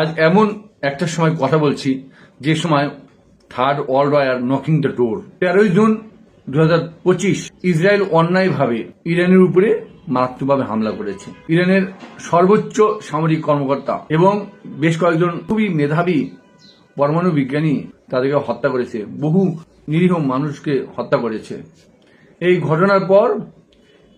আজ এমন একটা সময় কথা বলছি, যে সময় third world war knocking the door তেরোই জুন দু হাজার পঁচিশ, ইসরায়েল অন্যায়ভাবে ইরানের উপরে মারাত্মকভাবে হামলা করেছে। ইরানের সর্বোচ্চ সামরিক কর্মকর্তা এবং বেশ কয়েকজন খুবই মেধাবী পরমাণু বিজ্ঞানী তাদেরকে হত্যা করেছে। বহু নিরীহ মানুষকে হত্যা করেছে। এই ঘটনার পর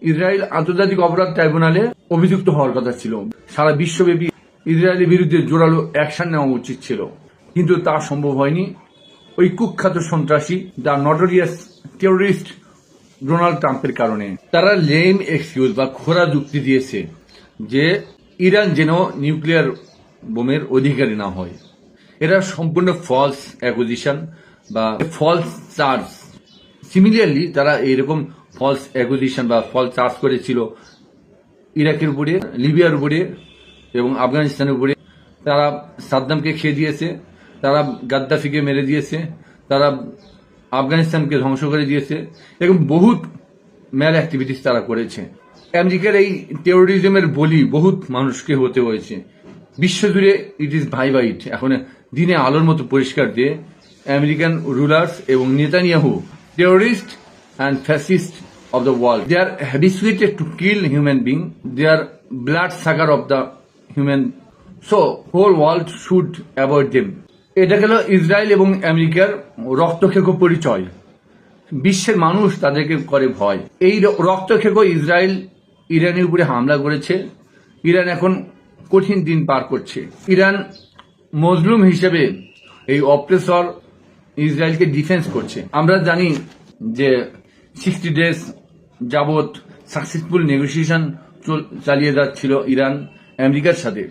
ইসরায়েল আন্তর্জাতিক অপরাধ ট্রাইব্যুনালে অভিযুক্ত হওয়ার কথা ছিল। সারা বিশ্বব্যাপী ইসরায়েলের বিরুদ্ধে জোরালো অ্যাকশন নেওয়া উচিত ছিল। কিন্তু তা সম্ভব হয়নি। ওই কুখ্যাত সন্ত্রাসী দ্য নটোরিয়াস টেরোরিস্ট ডোনাল্ড ট্রাম্পের কারণে। তারা লেম এক্সকিউজ বা খোরা যুক্তি দিয়েছে যে ইরান যেন নিউক্লিয়ার বোমের অধিকারী না হয়। এরা সম্পূর্ণ ফলস অ্যাকুজিশন বা ফলস চার্জ সিমিলিয়ারলি তারা এইরকম ফলস অ্যাকুজিশন বা ফলস চার্জ করেছিল ইরাকের উপরে, লিবিয়ার উপরে এবং আফগানিস্তানের উপরে তারা সাদ্দামকে খেয়ে দিয়েছে, তারা গাদ্দাফিকে মেরে দিয়েছে, তারা আফগানিস্তানকে ধ্বংস করে দিয়েছে এরকম বহুত ম্যাল অ্যাক্টিভিটিস তারা করেছে। আমেরিকার এই টেরোরিজমের বলি বহুত মানুষকে হতে হয়েছে। বিশ্বজুড়ে ইট ইজ ভাই বাইট এখন দিনে আলোর মতো পরিষ্কার দিয়ে আমেরিকান রুলার্স এবং Netanyahu terrorist and fascist of the world. They are habituated to kill human being They are blood sucker of the human. So whole world should avoid them. এটা গেল ইসরায়েল এবং আমেরিকার রক্তক্ষেক পরিচয়। বিশ্বের মানুষ তাদেরকে করে ভয়। এই রক্তক্ষেক ইসরায়েল ইরানের উপরে হামলা করেছে। ইরান এখন কঠিন দিন পার করছে। ইরান মজলুম হিসেবে এই অপ্রেসর ইসরায়েলকে ডিফেন্স করছে। আমরা জানি যে সিক্সটি ডেজ যাবৎ সাকসেসফুল নেগোসিয়েশন চালিয়ে যাচ্ছিল ইরান। আমেরিকার সাথে।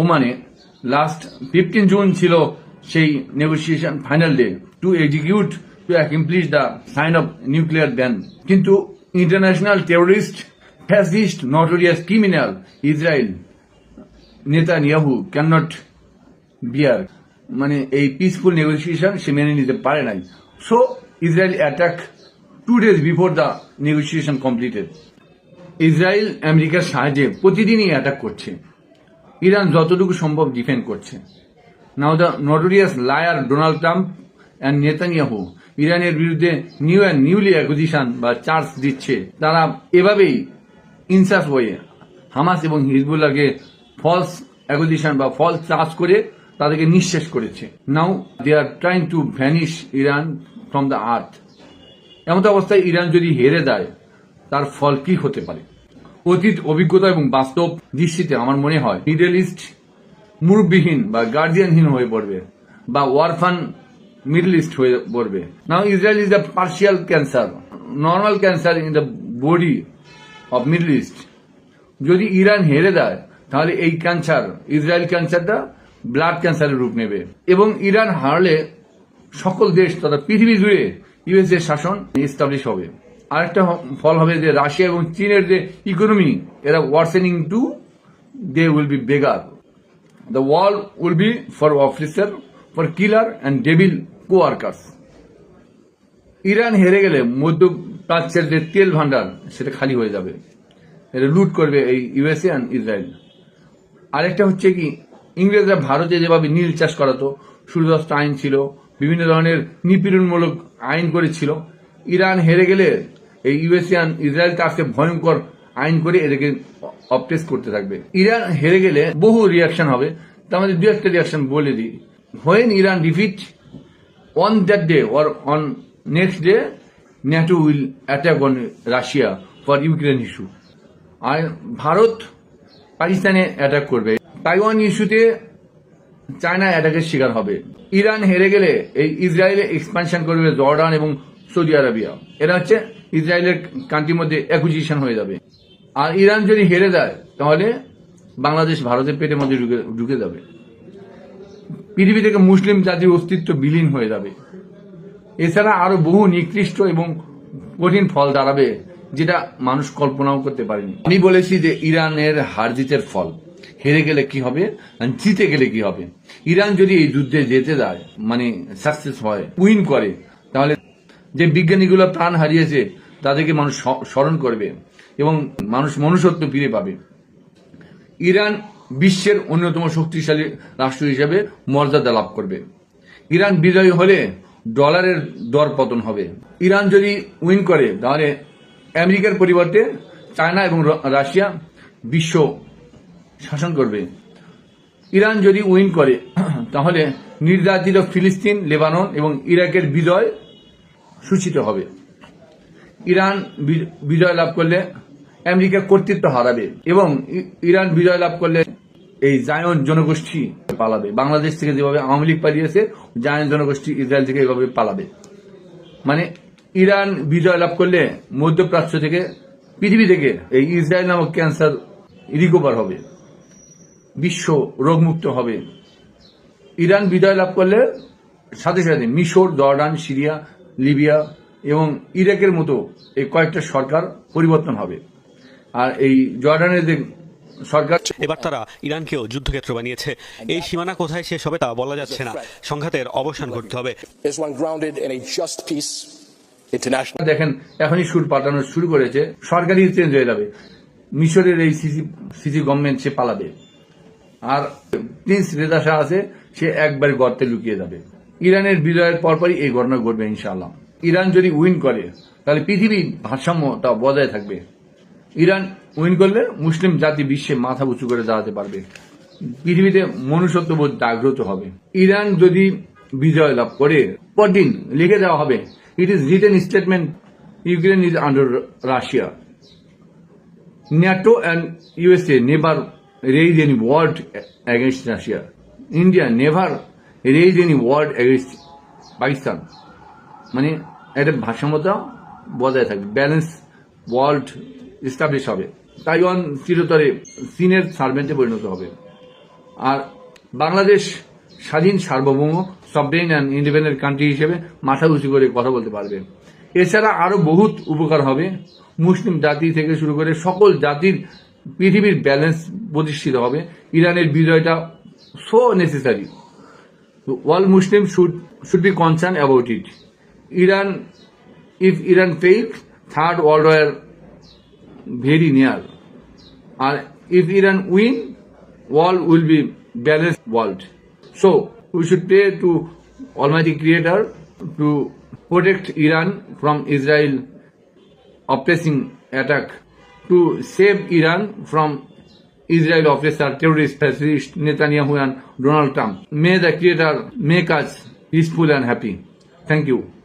ওমানে লাস্ট ফিফটিন জুন ছিল সেই negotiation final day to execute to accomplish the sign of nuclear ban কিন্তু international terrorist fascist notorious criminal Israel Netanyahu can not bear মানে এই পিসফুল নেগোসিয়েশন সে মেনে নিতে পারে নাই। So Israel attack two days before the negotiation completed Israel আমেরিকার সাহায্যে প্রতিদিনই অ্যাটাক করছে। ইরান যতটুকু সম্ভব ডিফেন্ড করছে। Now the notorious liar Donald Trump and Netanyahu ইরানের বিরুদ্ধে নিউ অ্যান্ড নিউলি অ্যাকুজিশন বা চার্জ দিচ্ছে। তারা এভাবেই ইনসাস হয়ে হামাস এবং হিজবুল্লাহকে ফলস অ্যাকুজিশন বা ফলস চার্জ করে তাদেরকে নিঃশেষ করেছে। Now they are trying to vanish Iran from the earth এমন অবস্থায় ইরান যদি হেরে দেয় তার ফল কি হতে পারে? অতীত অভিজ্ঞতা এবং বাস্তব দৃষ্টিতে আমার মনে হয় মিডল ইস্ট মুরব্বীহীন বা গার্জিয়ানহীন হয়ে পড়বে বা ওয়ারফান মিডল ইস্ট হয়ে পড়বে। Now Israel is the partial cancer normal cancer in the body of middle east যদি ইরান হেরে দেয় তাহলে এই ক্যান্সার ইসরায়েল ক্যান্সারটা ব্লাড ক্যান্সারের রূপ নেবে। এবং ইরান হারলে সকল দেশ তথা পৃথিবী জুড়ে ইউএস এর শাসন এস্টাবলিশ হবে। আরেকটা ফল হবে যে রাশিয়া এবং চীনের যে ইকোনমি এরা worsening to they will be beggar the wall will be for officer for killer and devil co workers Iran হেরে গেলে মধ্য প্রাচ্যের যে তেল ভান্ডার সেটা খালি হয়ে যাবে। এটা লুট করবে এই ইউএসএ অ্যান্ড ইসরায়েল আরেকটা হচ্ছে কি, ইংরেজরা ভারতে যেভাবে নীল চাষ করাতো, সূর্যাস্ত আইন ছিল, বিভিন্ন ধরনের নিপীড়নমূলক আইন করেছিল, ইরান হেরে গেলে এই ইউএসিয়ান ইসরায়েল তাকে ভয়ঙ্কর আইন করে এদেরকে অপটেস করতে থাকবে। ইরান হেরে গেলে বহু রিয়াকশন হবে। তার মধ্যে দু একটা রিয়াকশন বলে দিই। When Iran defeat on that day or on next day NATO will attack on Russia for Ukraine issue আর ভারত পাকিস্তানে অ্যাটাক করবে। তাইওয়ান ইস্যুতে চায়না অ্যাটাকের শিকার হবে। ইরান হেরে গেলে এই ইসরায়েলে এক্সপানশন করবে জর্ডান এবং সৌদি আরবিয়া। এরা হচ্ছে ইসরায়েলের কান্ট্রির মধ্যে অ্যাকুজিশন হয়ে যাবে। আর ইরান যদি হেরে যায়, তাহলে বাংলাদেশ ভারতের পেটের মধ্যে ঢুকে যাবে। পৃথিবী থেকে মুসলিম জাতির অস্তিত্ব বিলীন হয়ে যাবে। এছাড়া আরও বহু নিকৃষ্ট এবং কঠিন ফল দাঁড়াবে, যেটা মানুষ কল্পনাও করতে পারেনি। আমি বলেছি যে ইরানের হার জিতের ফল। হেরে গেলে কি হবে? জিতে গেলে কি হবে? ইরান যদি এই যুদ্ধে যেতে দেয় মানে সাকসেস হয় উইন করে যে বিজ্ঞানীগুলো প্রাণ হারিয়েছে, তাদেরকে মানুষ স্মরণ করবে এবং মানুষ মনুষ্যত্ব ফিরে পাবে। ইরান বিশ্বের অন্যতম শক্তিশালী রাষ্ট্র হিসেবে মর্যাদা লাভ করবে। ইরান বিজয়ী হলে ডলারের দর পতন হবে। ইরান যদি উইন করে, তাহলে আমেরিকার পরিবর্তে চায়না এবং রাশিয়া বিশ্ব শাসন করবে। ইরান যদি উইন করে, তাহলে নির্যাতিত ফিলিস্তিন, লেবানন এবং ইরাকের বিজয় সূচিত হবে। ইরান বিজয় লাভ করলে আমেরিকা কর্তৃত্ব হারাবে এবং ইরান বিজয় লাভ করলে এই জায়ন জনগোষ্ঠী পালাবে। বাংলাদেশ থেকে যেভাবে আওয়ামী লীগ পালিয়েছে, জায়ন জনগোষ্ঠী ইসরায়েল থেকে এভাবে পালাবে। মানে ইরান বিজয় লাভ করলে মধ্যপ্রাচ্য থেকে, পৃথিবী থেকে এই ইসরায়েল নামক ক্যান্সার রিকভার হবে, বিশ্ব রোগমুক্ত হবে। ইরান বিজয় লাভ করলে সাথে সাথে মিশর, জর্ডান, সিরিয়া লিবিয়া এবং ইরাকের মতো এই কয়েকটা সরকার পরিবর্তন হবে। আর এই জর্ডানের যে সরকার এবার তারা ইরানকেও যুদ্ধক্ষেত্র বানিয়েছে। এই সীমানা কোথায় শেষ হবে তা বলা যাচ্ছে না। সংঘাতের অবসান ঘটতে হবে। দেখেন এখনই সুর পাঠানো শুরু করেছে। সরকারই চেঞ্জ হয়ে যাবে। মিশরের এই সিসি সিসি গভর্নমেন্ট সে পালাবে। আর প্রিন্স রেজা শাহ আছে সে একবার গর্তে লুকিয়ে যাবে। ইরানের বিজয়ের পরপরই এই ঘটনা ঘটবে ইনশাআল্লাহ। ইরান যদি উইন করে, তাহলে পৃথিবীর ভারসাম্যটা বজায় থাকবে। ইরান উইন করলে মুসলিম জাতি বিশ্বে মাথা উঁচু করে দাঁড়াতে পারবে। পৃথিবীতে মনুষ্যত্ববোধ জাগ্রত হবে। ইরান যদি বিজয় লাভ করে, পরদিন লিখে দেওয়া হবে it is written statement Ukraine is under Russia NATO and USA never raise any word against Russia. India never raised any word against Pakistan. মানে একটা ভারসাম্যতা বজায় থাকবে ব্যালেন্স ওয়ার্ল্ড এস্টাবলিশ হবে। তাইওয়ান চিরতরে চীনের সার্ভেন্টে পরিণত হবে। আর বাংলাদেশ স্বাধীন সার্বভৌম সবরেইন অ্যান্ড ইন্ডিপেন্ডেন্ট কান্ট্রি হিসেবে মাথা উঁচু করে কথা বলতে পারবে। এছাড়া আরও বহুত উপকার হবে। মুসলিম জাতি থেকে শুরু করে সকল জাতির পৃথিবীর ব্যালেন্স প্রতিষ্ঠিত হবে। ইরানের বিজয়টা so necessary all Muslims should should be concerned about it. Iran, if Iran fails, third world war very near. And if Iran win, world will be balanced world. So we should pray to Almighty Creator to protect Iran from Israel oppressing attack, to save Iran from Israel oppressor, terrorist, fascist, Netanyahu and Donald Trump. May the Creator make us peaceful and happy. Thank you.